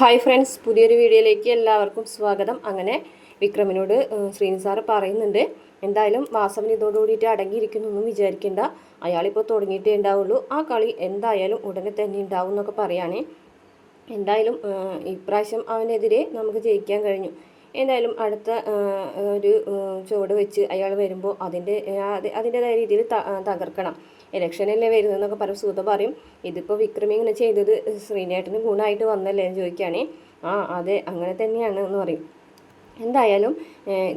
Hi friends പുതിയൊരു വീഡിയോയിലേക്ക് എല്ലാവർക്കും സ്വാഗതം. അങ്ങനെ വിക്രമിനോട് ശ്രീനിസാറ് ശ്രീനി സാറ് പറയുന്നുണ്ട് എന്തായാലും വാസവൻ ഇതോടുകൂടിയിട്ട് അടങ്ങിയിരിക്കുന്നൊന്നും വിചാരിക്കേണ്ട. അയാളിപ്പോൾ തുടങ്ങിയിട്ടേ ഉണ്ടാവുള്ളൂ. ആ കളി എന്തായാലും ഉടനെ തന്നെ ഉണ്ടാവും എന്നൊക്കെ പറയുകയാണേ എന്തായാലും ഇപ്രാവശ്യം അവനെതിരെ നമുക്ക് ജയിക്കാൻ കഴിഞ്ഞു. എന്തായാലും അടുത്ത ഒരു ചുവട് വെച്ച് അയാൾ വരുമ്പോൾ അതിന്റെ അതിന്റേതായ അത് അതിന്റെതായ രീതിയിൽ തകർക്കണം. ഇലക്ഷനല്ലേ വരുന്നതെന്നൊക്കെ പറയും സൂത പറയും. ഇതിപ്പോൾ വിക്രമി ഇങ്ങനെ ചെയ്തത് ശ്രീനേട്ടന് ഗുണമായിട്ട് വന്നല്ലേ എന്ന് ചോദിക്കുകയാണേ. ആ അതെ അങ്ങനെ തന്നെയാണ് എന്ന് പറയും. എന്തായാലും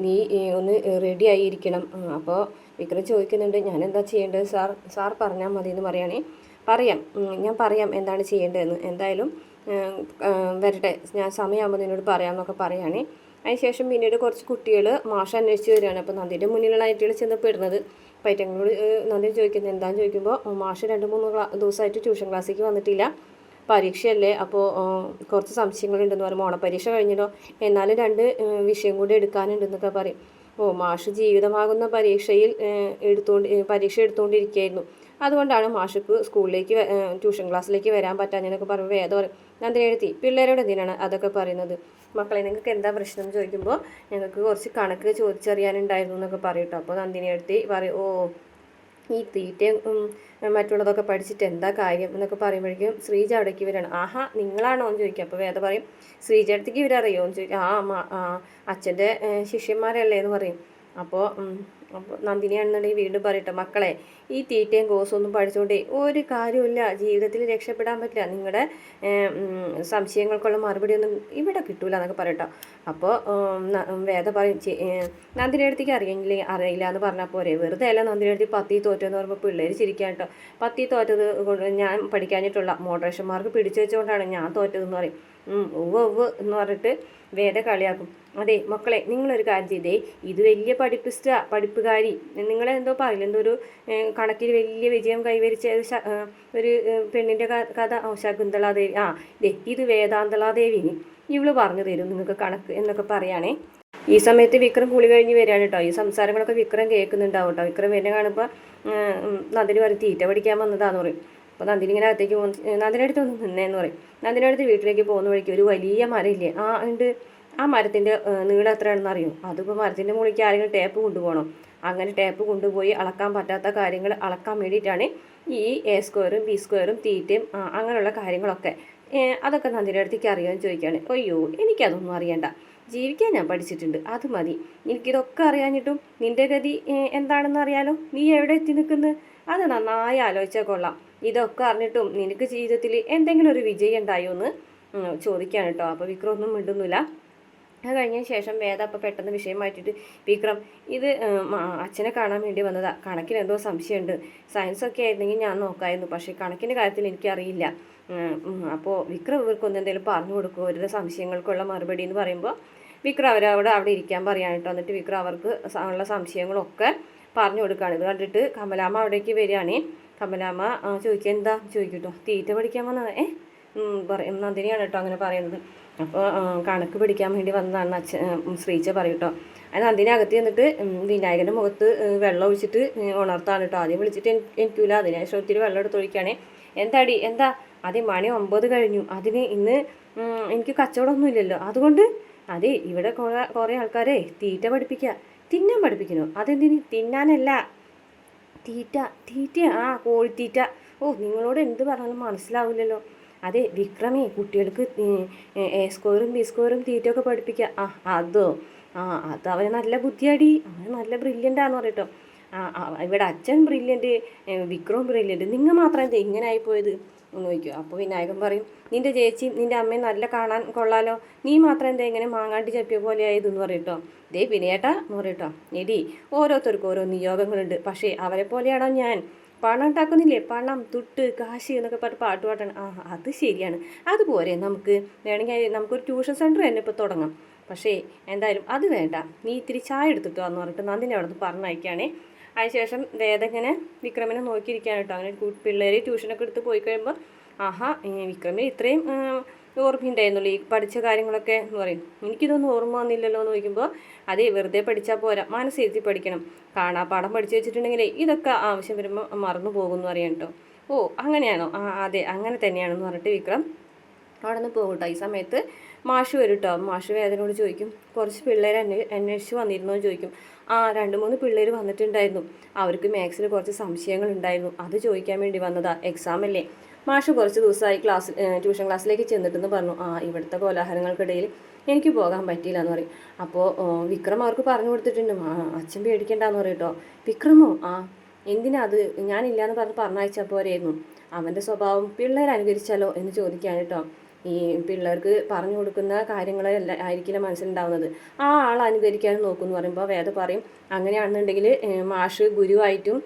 നീ ഒന്ന് റെഡി ആയിരിക്കണം. അപ്പോൾ വിക്രം ചോദിക്കുന്നുണ്ട് ഞാൻ എന്താ ചെയ്യേണ്ടത്? സാർ സാർ പറഞ്ഞാൽ മതി എന്ന് പറയുകയാണേ പറയാം ഞാൻ പറയാം എന്താണ് ചെയ്യേണ്ടതെന്ന്. എന്തായാലും വരട്ടെ. ഞാൻ സമയമാകുമ്പോൾ നിന്നോട് പറയാമെന്നൊക്കെ പറയുകയാണേ അതിനുശേഷം പിന്നീട് കുറച്ച് കുട്ടികൾ മാഷ അന്വേഷിച്ച് വരികയാണ്. അപ്പോൾ നന്ദിന്റെ മുന്നിലുള്ള ആയിട്ടുകൾ ചെന്ന് പെടുന്നത് അപ്പോൾ നന്ദി ചോദിക്കുന്നത് എന്താണെന്ന് ചോദിക്കുമ്പോൾ മാഷ് രണ്ട് മൂന്ന് ക്ലാ ദിവസമായിട്ട് ട്യൂഷൻ ക്ലാസ്സിലേക്ക് വന്നിട്ടില്ല. പരീക്ഷയല്ലേ? അപ്പോൾ കുറച്ച് സംശയങ്ങളുണ്ടെന്ന് പറയും ഓണപ്പരീക്ഷ കഴിഞ്ഞല്ലോ എന്നാലും രണ്ട് വിഷയം കൂടി എടുക്കാനുണ്ടെന്നൊക്കെ പറയും. ഓ മാഷ് ജീവിതമാകുന്ന പരീക്ഷയിൽ എടുത്തുകൊണ്ട് പരീക്ഷ എടുത്തുകൊണ്ടിരിക്കുകയായിരുന്നു അതുകൊണ്ടാണ് മാഷക്ക് സ്കൂളിലേക്ക് ട്യൂഷൻ ക്ലാസ്സിലേക്ക് വരാൻ പറ്റാഞ്ഞെന്നൊക്കെ പറഞ്ഞു വേദം പറയും. നന്ദിനി എഴുതി പിള്ളേരോട് എന്തിനാണ് അതൊക്കെ പറയുന്നത്? മക്കളെ നിങ്ങൾക്ക് എന്താ പ്രശ്നം? ചോദിക്കുമ്പോൾ ഞങ്ങൾക്ക് കുറച്ച് കണക്ക് ചോദിച്ചറിയാനുണ്ടായിരുന്നു എന്നൊക്കെ പറയും അപ്പോൾ നന്ദിനി എഴുതി പറയും ഓ ഈ തീറ്റയും മറ്റുള്ളതൊക്കെ പഠിച്ചിട്ട് എന്താ കാര്യം എന്നൊക്കെ പറയുമ്പോഴേക്കും ശ്രീജ അവിടേക്ക് വരികയാണ്. ആഹാ നിങ്ങളാണോ? എന്ന് ചോദിക്കുക അപ്പോൾ വേദ പറയും ശ്രീജ അടുത്തേക്ക് ഇവരറിയോ എന്ന് ചോദിക്കുക ആ അച്ഛന്റെ ശിഷ്യന്മാരല്ലേ? എന്ന് പറയും. അപ്പോൾ അപ്പോൾ നന്ദിനിയാണെന്നുണ്ടെങ്കിൽ വീണ്ടും പറയട്ടെ മക്കളെ ഈ തീറ്റയും കോസും ഒന്നും പഠിച്ചുകൊണ്ടേ ഒരു കാര്യമില്ല ജീവിതത്തിൽ രക്ഷപ്പെടാൻ പറ്റില്ല. നിങ്ങളുടെ സംശയങ്ങൾക്കുള്ള മറുപടി ഒന്നും ഇവിടെ കിട്ടൂല എന്നൊക്കെ പറയട്ടോ. അപ്പോൾ വേദ പറയും നന്ദിനി അടുത്തേക്ക് അറിയില്ലേ അറിയില്ല എന്ന് പറഞ്ഞാൽ പോരെ. വെറുതെ അല്ല നന്ദിനി അടുത്ത് പത്തി തോറ്റെന്ന് പറയുമ്പോൾ പിള്ളേർ ചിരിക്കാൻ കേട്ടോ. പത്തി തോറ്റത് ഞാൻ പഠിക്കാനായിട്ടുള്ള മോഡറേഷൻ മാർക്ക് പിടിച്ചു വെച്ചുകൊണ്ടാണ് ഞാൻ തോറ്റതെന്ന് പറയും. ഉവ്വ് ഉവ്വ് എന്ന് പറഞ്ഞിട്ട് വേദ കളിയാക്കും. അതെ മക്കളെ നിങ്ങളൊരു കാര്യം ചെയ്തേ. ഇത് വലിയ പഠിപ്പിസ്റ്റ പഠിപ്പുകാരി. നിങ്ങളെന്തോ പറയില്ല? എന്തോ ഒരു കണക്കിൽ വലിയ വിജയം കൈവരിച്ച ഒരു പെണ്ണിന്റെ കഥ. ശകുന്തളാദേവി. ആ ദേ ഇത് വേദാന്തളാദേവിനി. ഇവൾ പറഞ്ഞു തരും നിങ്ങൾക്ക് കണക്ക് എന്നൊക്കെ പറയുകയാണേ ഈ സമയത്ത് വിക്രം കുളി കഴിഞ്ഞ് വരികയാണ് കേട്ടോ. ഈ സംസാരങ്ങളൊക്കെ വിക്രം കേൾക്കുന്നുണ്ടാവും കേട്ടോ. വിക്രം വരുന്ന കാണുമ്പോൾ നദിന് പറയും തീറ്റ പഠിക്കാൻ വന്നതാന്ന് പറയും. അപ്പോൾ നന്ദിനി ഇങ്ങനെ അകത്തേക്ക് പോകുന്ന. നന്ദിനി അടുത്ത് ഒന്ന് നിന്നേന്ന് പറയും. നന്ദിനി അടുത്ത് വീട്ടിലേക്ക് പോകുന്ന വഴിക്ക് ഒരു വലിയ മരമില്ലേ? ആ ഉണ്ട്. ആ മരത്തിന്റെ നീളം എത്രയാണെന്ന് അറിയും? അതിപ്പോൾ മരത്തിന്റെ മുകളിലേക്ക് ആരെങ്കിലും ടേപ്പ് കൊണ്ടുപോകണം? അങ്ങനെ ടേപ്പ് കൊണ്ടുപോയി അളക്കാൻ പറ്റാത്ത കാര്യങ്ങൾ അളക്കാൻ വേണ്ടിയിട്ടാണ് ഈ എ സ്ക്വയറും ബി സ്ക്വയറും തീറ്റയും അങ്ങനെയുള്ള കാര്യങ്ങളൊക്കെ. അതൊക്കെ നന്ദിയുടെ അടുത്തേക്ക് അറിയാമെന്ന് ചോദിക്കുകയാണ്. അയ്യോ എനിക്കതൊന്നും അറിയണ്ട. ജീവിക്കാൻ ഞാൻ പഠിച്ചിട്ടുണ്ട്. അത് മതി. എനിക്കിതൊക്കെ അറിയാഞ്ഞിട്ടും നിന്റെ ഗതി എന്താണെന്ന് അറിയാലോ? നീ എവിടെ എത്തി നിൽക്കുന്നത് അത് നന്നായി ആലോചിച്ചാൽ കൊള്ളാം. ഇതൊക്കെ അറിഞ്ഞിട്ടും നിനക്ക് ജീവിതത്തിൽ എന്തെങ്കിലും ഒരു വിജയം ഉണ്ടായോ എന്ന് ചോദിക്കുകയാണ് കേട്ടോ അപ്പോൾ വിക്രം ഒന്നും മിണ്ടുന്നില്ല. അത് കഴിഞ്ഞ ശേഷം വേദ അപ്പോൾ പെട്ടെന്ന് വിഷയം മാറ്റിയിട്ട് വിക്രം ഇത് അച്ഛനെ കാണാൻ വേണ്ടി വന്നതാ. കണക്കിന് എന്തോ സംശയമുണ്ട്. സയൻസ് ഒക്കെ ആയിരുന്നെങ്കിൽ ഞാൻ നോക്കായിരുന്നു. പക്ഷേ കണക്കിന്റെ കാര്യത്തിൽ എനിക്കറിയില്ല. അപ്പോൾ വിക്രം ഇവർക്കൊന്നും എന്തെങ്കിലും പറഞ്ഞു കൊടുക്കുമോ അവരുടെ സംശയങ്ങൾക്കുള്ള മറുപടി എന്ന് പറയുമ്പോൾ വിക്രം അവരവിടെ അവിടെ ഇരിക്കാൻ പറയാണ് കേട്ടോ എന്നിട്ട് വിക്രം അവർക്ക് ഉള്ള സംശയങ്ങളൊക്കെ പറഞ്ഞു കൊടുക്കുകയാണ് ഇത് കണ്ടിട്ട് കമലാമ്മ അവിടേക്ക് വരികയാണേ. കമലാമ്മ ചോദിക്കുക എന്താ? ചോദിക്കട്ടോ. തീറ്റ പഠിക്കാൻ വന്നത്. ഏ? പറയും നന്ദിനിയാണ് കേട്ടോ അങ്ങനെ പറയുന്നത്. അപ്പോൾ കണക്ക് പിടിക്കാൻ വേണ്ടി വന്നതാണ് അച്ഛൻ ശ്രീച്ച പറയും കേട്ടോ നന്ദിനി അകത്ത് ചെന്നിട്ട് ഉം, വിനായകന്റെ മുഖത്ത് വെള്ളം ഒഴിച്ചിട്ട് ഉണർത്താണ് കേട്ടോ ആദ്യം വിളിച്ചിട്ട് എനി- എനിക്കില്ല അതിനുശേഷം ഒത്തിരി വെള്ളം എടുത്ത് ഒഴിക്കുകയാണേ എന്താടി? എന്താ? അതെ മണി ഒമ്പത് കഴിഞ്ഞു. അതിന് ഇന്ന് എനിക്ക് കച്ചവടമൊന്നും ഇല്ലല്ലോ. അതുകൊണ്ട് അതെ ഇവിടെ കുറേ ആൾക്കാരെ തീറ്റ പഠിപ്പിക്കുക തിന്നാൻ പഠിപ്പിക്കണോ? അതെന്തിന്? തിന്നാനല്ല. തീറ്റ തീറ്റ ആ കോഴിത്തീറ്റ ഓ നിങ്ങളോട് എന്ത് പറഞ്ഞാലും മനസ്സിലാവില്ലല്ലോ. അതെ വിക്രമേ കുട്ടികൾക്ക് എ സ്കോറും ബി സ്കോറും തീറ്റയൊക്കെ പഠിപ്പിക്കുക ആ അതോ? ആ അത് അവന് നല്ല ബുദ്ധിയാടി. അവന് നല്ല ബ്രില്യന്റാന്ന് പറയട്ടോ. ആ ആ, ഇവിടെ അച്ഛൻ ബ്രില്യന്റ് വിക്രവും ബ്രില്യന്റ് നിങ്ങൾ മാത്രം എന്താ ഇങ്ങനെ ആയിപ്പോയത് എന്ന് ചോദിക്കും. അപ്പോൾ വിനായകൻ പറയും നിന്റെ ചേച്ചി നിന്റെ അമ്മയും നല്ല കാണാൻ കൊള്ളാലോ. നീ മാത്രം എന്താ ഇങ്ങനെ മാങ്ങാണ്ടി ചപ്പിയ പോലെ ആയതെന്ന് പറയട്ടോ ദേ വിനയേട്ടാ എന്ന് പറയട്ടോ എടി ഓരോരുത്തർക്കും ഓരോ നിയോഗങ്ങളുണ്ട്. പക്ഷേ അവരെ പോലെയാണോ ഞാൻ? പണം ഉണ്ടാക്കുന്നില്ലേ? പണം തുട്ട് കാശ് എന്നൊക്കെ പറഞ്ഞ് പാട്ട് പാട്ടാണ്. ആ അത് ശരിയാണ്. അതുപോലെ നമുക്ക് വേണമെങ്കിൽ നമുക്കൊരു ട്യൂഷൻ സെന്റർ തന്നെ ഇപ്പോൾ തുടങ്ങാം. പക്ഷേ എന്തായാലും അത് വേണ്ട. നീ ഇത്തിരി ചായ എടുത്തിട്ടോ എന്ന് പറഞ്ഞിട്ട് നന്ദിനെ അവിടെ നിന്ന് പറഞ്ഞയക്കുകയാണേ. അതിനുശേഷം വേദങ്ങനെ വിക്രമിനെ നോക്കിയിരിക്കുകയാണ് കേട്ടോ അങ്ങനെ പിള്ളേർ ട്യൂഷനൊക്കെ എടുത്ത് പോയി കഴിയുമ്പോൾ ആഹാ ഈ വിക്രമിന് ഇത്രയും ഓർമ്മയുണ്ടായിരുന്നുള്ളൂ. ഈ പഠിച്ച കാര്യങ്ങളൊക്കെ എന്ന് പറയും. എനിക്കിതൊന്നും ഓർമ്മ വന്നില്ലല്ലോ എന്ന് ചോദിക്കുമ്പോൾ അതേ വെറുതെ പഠിച്ചാൽ പോരാ. മനസ്സിരുത്തി പഠിക്കണം. കാണാ പാഠം പഠിച്ചു വെച്ചിട്ടുണ്ടെങ്കിലേ ഇതൊക്കെ ആവശ്യം വരുമ്പോൾ മറന്നു പോകുമെന്ന് പറയാം കേട്ടോ. ഓ അങ്ങനെയാണോ? ആ അതെ അങ്ങനെ തന്നെയാണെന്ന് പറഞ്ഞിട്ട് വിക്രം അവിടെ നിന്ന് പോകും കേട്ടോ ഈ സമയത്ത് മാഷ് വരും കേട്ടോ. മാഷ് വേദനയോട് ചോദിക്കും കുറച്ച് പിള്ളേർ അന്വേ അന്വേഷിച്ച് വന്നിരുന്നോ? എന്ന് ചോദിക്കും. ആ രണ്ട് മൂന്ന് പിള്ളേർ വന്നിട്ടുണ്ടായിരുന്നു. അവർക്ക് മാത്സിൽ കുറച്ച് സംശയങ്ങൾ ഉണ്ടായിരുന്നു. അത് ചോദിക്കാൻ വേണ്ടി വന്നതാ. എക്സാം അല്ലേ? മാഷ് കുറച്ച് ദിവസമായി ക്ലാസ് ട്യൂഷൻ ക്ലാസ്സിലേക്ക് ചെന്നിട്ടെന്ന് പറഞ്ഞു ആ ഇവിടുത്തെ കോലാഹലങ്ങൾക്കിടയിൽ എനിക്ക് പോകാൻ പറ്റിയില്ല എന്ന് പറയും അപ്പോൾ വിക്രം അവർക്ക് പറഞ്ഞു കൊടുത്തിട്ടുണ്ട് ആ അച്ഛൻ പേടിക്കണ്ടെന്ന് പറയും വിക്രമോ? ആ എന്തിനാ അത്? ഞാനില്ലാന്ന് പറഞ്ഞ് പറഞ്ഞയച്ചാൽ പോരായിരുന്നു അവന്റെ സ്വഭാവം പിള്ളേർ അനുകരിച്ചാലോ എന്ന് ചോദിക്കാൻ കേട്ടോ ഈ പിള്ളേർക്ക് പറഞ്ഞു കൊടുക്കുന്ന കാര്യങ്ങളല്ല ആയിരിക്കില്ല മനസ്സിലുണ്ടാവുന്നത്. ആ ആൾ അനുകരിക്കാൻ നോക്കും എന്ന് പറയുമ്പോൾ വേദ പറയും അങ്ങനെയാണെന്നുണ്ടെങ്കിൽ മാഷ് ഗുരുവായിട്ടും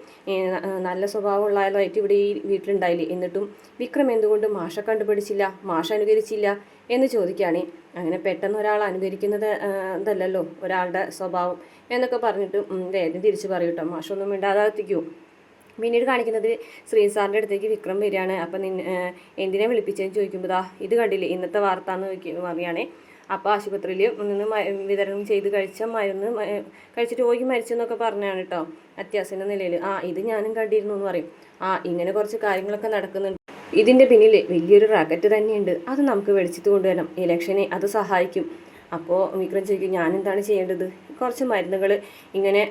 നല്ല സ്വഭാവമുള്ള ആളായിട്ട് ഇവിടെ ഈ വീട്ടിലുണ്ടായില്ലേ? എന്നിട്ടും വിക്രം എന്തുകൊണ്ട് മാഷ കണ്ടുപിടിച്ചില്ല മാഷ അനുകരിച്ചില്ല? എന്ന് ചോദിക്കുകയാണ് അങ്ങനെ പെട്ടെന്ന് ഒരാൾ അനുകരിക്കുന്നത് ഇതല്ലല്ലോ ഒരാളുടെ സ്വഭാവം എന്നൊക്കെ പറഞ്ഞിട്ട് വേദം തിരിച്ച് പറയൂട്ടോ മാഷൊന്നും മിണ്ടാതാത്തിക്കൂ പിന്നീട് കാണിക്കുന്നത് ശ്രീൻ സാറിന്റെ അടുത്തേക്ക് വിക്രം വരികയാണ്. അപ്പം നിന്നെ എന്തിനെ വിളിപ്പിച്ചതെന്ന് ചോദിക്കുമ്പോൾ ദാ ഇത് കണ്ടില്ലേ ഇന്നത്തെ വാർത്ത എന്ന് പറയുകയാണേ. അപ്പോൾ ആശുപത്രിയിൽ നിന്ന് വിതരണം ചെയ്ത് കഴിച്ച മരുന്ന് കഴിച്ചിട്ട് രോഗി മരിച്ചെന്നൊക്കെ പറഞ്ഞാണ് കേട്ടോ അത്യാസന നിലയിൽ. ആ ഇത് ഞാനും കണ്ടിരുന്നു എന്ന് പറയും. ആ ഇങ്ങനെ കുറച്ച് കാര്യങ്ങളൊക്കെ നടക്കുന്നുണ്ട്. ഇതിന്റെ പിന്നിൽ വലിയൊരു റാക്കറ്റ് തന്നെയുണ്ട്. അത് നമുക്ക് വെളിച്ചത്ത് കൊണ്ടുവരണം. ഇലക്ഷനെ അത് സഹായിക്കും. അപ്പോൾ വിക്രം ചോദിക്കും ഞാൻ എന്താണ് ചെയ്യേണ്ടത്? കുറച്ച് മരുന്നുകൾ ഇങ്ങനെ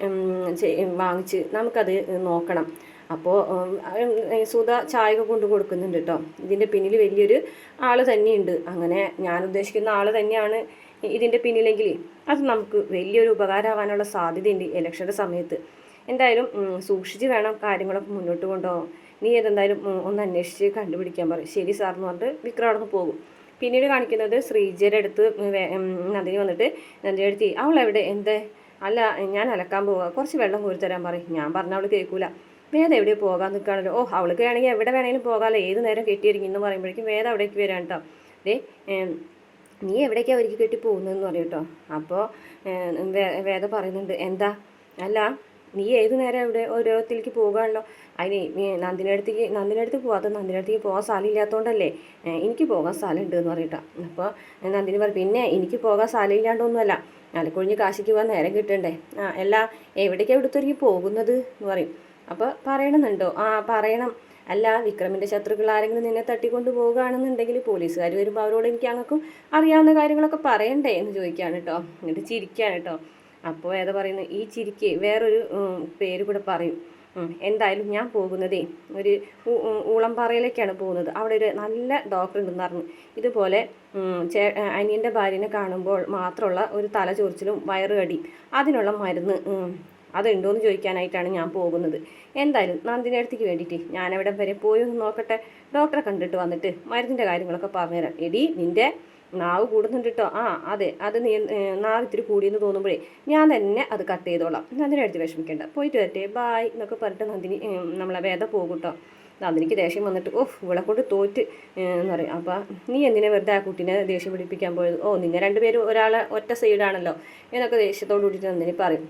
വാങ്ങിച്ച് നമുക്കത് നോക്കണം. അപ്പോൾ സുധ ചായ കൊണ്ട് കൊടുക്കുന്നുണ്ട് കേട്ടോ ഇതിന്റെ പിന്നിൽ വലിയൊരു ആൾ തന്നെയുണ്ട്. അങ്ങനെ ഞാൻ ഉദ്ദേശിക്കുന്ന ആൾ തന്നെയാണ് ഇതിന്റെ പിന്നിലെങ്കിൽ അത് നമുക്ക് വലിയൊരു ഉപകാരമാവാനുള്ള സാധ്യതയുണ്ട് ഇലക്ഷന്റെ സമയത്ത്. എന്തായാലും സൂക്ഷിച്ച് വേണം കാര്യങ്ങളൊക്കെ മുന്നോട്ട് കൊണ്ടുപോകാം നീ ഏതെന്തായാലും ഒന്ന് അന്വേഷിച്ച് കണ്ടുപിടിക്കാൻ പറയും ശരി സാർ എന്ന് പറഞ്ഞിട്ട് വിക്രം അവിടെ നിന്ന് പോകും. പിന്നീട് കാണിക്കുന്നത് ശ്രീജയുടെ അടുത്ത് നന്ദിനി വന്നിട്ട് നന്ദിനി അടുത്ത് അവൾ എവിടെ? എന്തേ? അല്ല ഞാൻ അലക്കാൻ പോവുക കുറച്ച് വെള്ളം കോരി തരാൻ പറയും. ഞാൻ പറഞ്ഞ അവൾ കേൾക്കൂല. വേദ എവിടെ പോകാൻ നിൽക്കുകയാണല്ലോ. ഓ അവൾക്ക് വേണമെങ്കിൽ എവിടെ വേണമെങ്കിലും പോകാമല്ലോ ഏത് നേരം കെട്ടിയിരിക്കും എന്ന് പറയുമ്പോഴേക്കും വേദ അവിടേക്ക് വരാൻ കേട്ടോ. ദേ നീ എവിടേക്കാണ് അവർക്ക് കെട്ടി പോകുന്നതെന്ന് പറയും കേട്ടോ. അപ്പോൾ വേദ പറയുന്നുണ്ട് എന്താ? അല്ല നീ ഏത് നേരം ഇവിടെ ഓരോത്തിലേക്ക് പോകാണല്ലോ? അതിന് നന്ദിനടുത്തേക്ക് നന്ദിനടുത്ത് പോകാത്ത നന്ദിനടുത്തേക്ക് പോകാൻ സ്ഥലമില്ലാത്തതുകൊണ്ടല്ലേ എനിക്ക് പോകാൻ സ്ഥലമുണ്ട് എന്ന് പറയട്ടോ. അപ്പോൾ നന്ദിനി പറയും പിന്നെ എനിക്ക് പോകാൻ സ്ഥലമില്ലാണ്ടൊന്നുമല്ല. അലക്കൊഴിഞ്ഞ് കാശിക്ക് പോകാൻ നേരം കിട്ടണ്ടേ? ആ എല്ലാ എവിടേക്കാണ് ഇവിടുത്തെ പോകുന്നത് എന്ന് പറയും. അപ്പോൾ പറയണമെന്നുണ്ടോ ആ പറയണം. അല്ല വിക്രമിന്റെ ശത്രുക്കൾ ആരെങ്കിലും നിന്നെ തട്ടിക്കൊണ്ട് പോവുകയാണെന്നുണ്ടെങ്കിൽ പോലീസുകാർ വരുമ്പോൾ അവരോട് എനിക്ക് അങ്ങക്കും അറിയാവുന്ന കാര്യങ്ങളൊക്കെ പറയണ്ടേ എന്ന് ചോദിക്കുകയാണ് കേട്ടോ എന്നിട്ട് ചിരിക്കുകയാണ് കേട്ടോ അപ്പോൾ ഏതാ പറയുന്നത് ഈ ചിരിക്ക് വേറൊരു പേര് കൂടെ പറയും. എന്തായാലും ഞാൻ പോകുന്നതേ. ഒരു ഊളംപാറയിലേക്കാണ് പോകുന്നത്. അവിടെ ഒരു നല്ല ഡോക്ടർ ഉണ്ടെന്ന് പറഞ്ഞു. ഇതുപോലെ ചേ അനിയന്റെ ഭാര്യനെ കാണുമ്പോൾ മാത്രമുള്ള ഒരു തല ചൊറിച്ചിലും വയറുകടി അതിനുള്ള മരുന്ന് അതുണ്ടോയെന്ന് ചോദിക്കാനായിട്ടാണ് ഞാൻ പോകുന്നത്. എന്തായാലും നന്ദിന്റെ അടുത്തേക്ക് വേണ്ടിയിട്ട് ഞാൻ എവിടെ വരെ പോയി നോക്കട്ടെ. ഡോക്ടറെ കണ്ടിട്ട് വന്നിട്ട് മരുന്നിന്റെ കാര്യങ്ങളൊക്കെ പറഞ്ഞുതരാം. എടി നിന്റെ നാവ് കൂടുന്നുണ്ട് കേട്ടോ ആ അതെ അത് നീ നാവ് ഇത്തിരി കൂടിയെന്ന് തോന്നുമ്പോഴേ ഞാൻ തന്നെ അത് കട്ട് ചെയ്തോളാം. നന്ദിനെ അടുത്ത് വിഷമിക്കേണ്ട. പോയിട്ട് വരട്ടെ. ബായ് എന്നൊക്കെ പറഞ്ഞിട്ട് നന്ദിനി നമ്മളെ വേദ പോകും കേട്ടോ നന്ദിനിക്ക് ദേഷ്യം വന്നിട്ട് ഓഹ് ഇവിടെ കൊണ്ട് തോറ്റ് എന്ന് പറയും. അപ്പം നീ എന്തിനാ വെറുതെ ആ കുട്ടീനെ ദേഷ്യം പിടിപ്പിക്കാൻ പോയത്? ഓ നിങ്ങൾ രണ്ടുപേരും ഒരാളെ ഒറ്റ സൈഡാണല്ലോ എന്നൊക്കെ ദേഷ്യത്തോട് കൂടിയിട്ട് നന്ദിനി പറയും.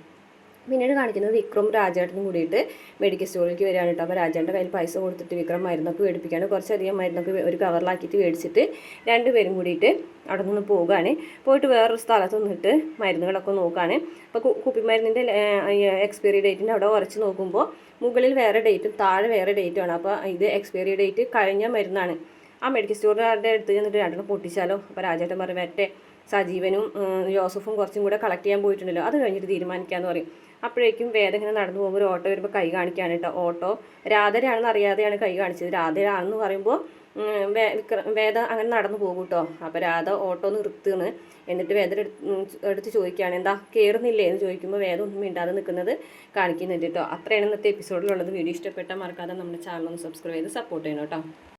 പിന്നീട് കാണിക്കുന്നത് വിക്രം രാജേട്ടനും കൂടിയിട്ട് മെഡിക്കൽ സ്റ്റോറിലേക്ക് വരികയാണ് കേട്ടോ. അപ്പോൾ രാജേട്ടന്റെ കയ്യിൽ പൈസ കൊടുത്തിട്ട് വിക്രം മരുന്നൊക്കെ മേടിപ്പിക്കുകയാണ്. കുറച്ചധികം മരുന്നൊക്കെ ഒരു കവറിലാക്കിയിട്ട് മേടിച്ചിട്ട് രണ്ടുപേരും കൂടിയിട്ട് അവിടെ നിന്ന് പോവുകയാണ്. പോയിട്ട് വേറൊരു സ്ഥലത്ത് നിന്നിട്ട് മരുന്നുകളൊക്കെ നോക്കുകയാണ്. അപ്പോൾ കുപ്പിമരുന്നിന്റെ എക്സ്പയറി ഡേറ്റിന്റെ അവിടെ ഉറച്ച് നോക്കുമ്പോൾ മുകളിൽ വേറെ ഡേറ്റും താഴെ വേറെ ഡേറ്റുമാണ് അപ്പോൾ ഇത് എക്സ്പയറി ഡേറ്റ് കഴിഞ്ഞ മരുന്നാണ്. ആ മെഡിക്കൽ സ്റ്റോറുകാരുടെ അടുത്ത് ചെന്നിട്ട് രണ്ടെണ്ണം പൊട്ടിച്ചാലോ? അപ്പോൾ രാജേട്ടൻ പറയും വരട്ടെ. സജീവനും ജോസഫും കുറച്ചും കൂടെ കളക്ട് ചെയ്യാൻ പോയിട്ടുണ്ടല്ലോ. അത് കഴിഞ്ഞിട്ട് തീരുമാനിക്കാമെന്ന് പറയും. അപ്പോഴേക്കും വേദ ഇങ്ങനെ നടന്നു പോകുമ്പോൾ ഒരു ഓട്ടോ വരുമ്പോൾ കൈ കാണിക്കാണ് കേട്ടോ. ഓട്ടോ രാധരാണെന്ന് അറിയാതെയാണ് കൈ കാണിച്ചത്. രാധരാണെന്ന് പറയുമ്പോൾ വേദ അങ്ങനെ നടന്നു പോകും കേട്ടോ. അപ്പോൾ രാധ ഓട്ടോ നിർത്തുന്നു. എന്നിട്ട് വേദ എടുത്ത് ചോദിക്കുകയാണ് എന്താ കയറുന്നില്ലേ എന്ന് ചോദിക്കുമ്പോൾ വേദ ഒന്നും മിണ്ടാതെ നിൽക്കുന്നത് കാണിക്കുന്നുണ്ട് കേട്ടോ. അത്രയാണ് ഇന്നത്തെ എപ്പിസോഡിലുള്ളത് വീഡിയോ ഇഷ്ടപ്പെട്ടാൽ മറക്കാതെ നമ്മുടെ ചാനൽ ഒന്ന് സബ്സ്ക്രൈബ് ചെയ്ത് സപ്പോർട്ട് ചെയ്യണം കേട്ടോ.